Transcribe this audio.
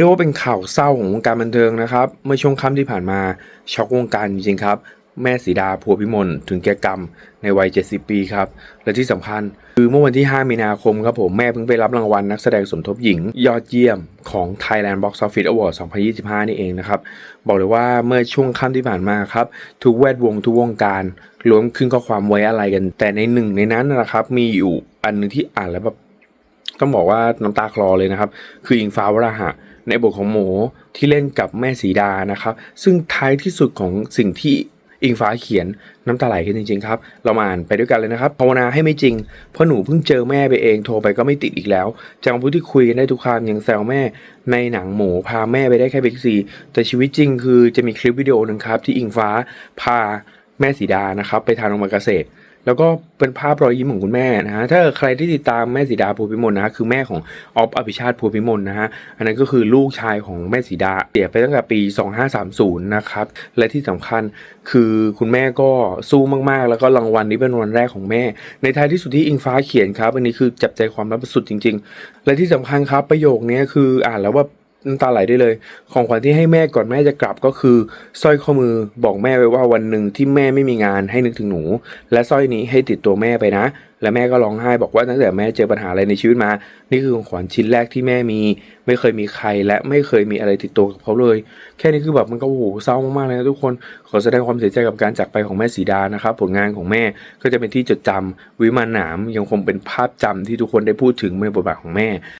เรียกว่าเป็นข่าวเศร้าของวงการบันเทิงนะครับ เมื่อช่วงค่ำที่ผ่านมาช็อกวงการจริงๆครับ แม่สีดาพัวพิมลถึงแก่กรรมในวัย 70 ปีครับ และที่สำคัญ คือเมื่อวันที่ 5 มีนาคมครับผมแม่เพิ่งไปรับรางวัลนักแสดงสมทบหญิง ยอดเยี่ยมของ Thailand Box Office Award 2025 นี่เองนะครับ บอกเลยว่าเมื่อช่วงค่ำที่ผ่านมาครับ ทุกแวดวงทุกวงการรวมขึ้นข้อความไว้อะไรกัน แต่ในหนึ่งในนั้นนะครับมีอยู่อันหนึงที่อ่านแล้วแบบต้องบอกว่าน้ำตาคลอเลยนะครับ คืออิงฟ้าวราหะ ในบทของหมูที่เล่นกับแม่สีดานะครับ ซึ่งท้ายที่สุดของสิ่งที่อิงฟ้าเขียนน้ำตาไหลขึ้นจริงๆครับ เรามาอ่านไปด้วยกันเลยนะครับภาวนาให้ไม่จริง เพราะหนูเพิ่งเจอแม่ไปเองโทรไปก็ไม่ติดอีกแล้วจากพูดที่คุยกันได้ทุกคำยังแซวแม่ ในหนังหมูพาแม่ไปได้แค่เบิ๊กซีแต่ชีวิตจริงคือจะมีคลิปวิดีโอหนึ่งครับที่อิงฟ้าพาแม่สีดานะครับไปทานโอมากาเสะ แล้วก็เป็นภาพรอยยิ้มของคุณแม่นะฮะถ้าใครที่ติดตามแม่สีดาภูพิมลนะฮะคือแม่ของออฟอภิชาติภูพิมลนะฮะอันนั้นก็คือลูกชายของแม่สีดาเสียไปตั้งแต่ปี 2530 นะครับ และที่สำคัญคือคุณแม่ก็สู้มากๆ แล้วก็รางวัลนี้เป็นวันแรกของแม่ ในท้ายที่สุดที่อิงฟ้าเขียนครับ อันนี้คือจับใจความรับสุดจริง ๆ และที่สำคัญครับประโยคนี้คืออ่านแล้วว่า น้ำตาไหลได้เลย ของขวัญที่ให้แม่ก่อนแม่จะกลับก็คือสร้อยข้อมือบอกแม่ไว้ว่าวันหนึ่งที่แม่ไม่มีงานให้นึกถึงหนู และสร้อยนี้ให้ติดตัวแม่ไปนะ และแม่ก็ร้องไห้บอกว่าตั้งแต่แม่เจอปัญหาอะไรในชีวิตมา นี่คือของขวัญชิ้นแรกที่แม่มี ไม่เคยมีใครและไม่เคยมีอะไรติดตัวกับเขาเลย แค่นี้คือแบบมันก็โอ้โหเศร้ามากๆเลยนะทุกคนขอแสดงความเสียใจกับการจากไปของแม่สีดานะครับผลงานของแม่ก็จะเป็นที่จดจำวิมานหนามยังคงเป็นภาพจำที่ทุกคนได้พูดถึงในบทบาทของแม่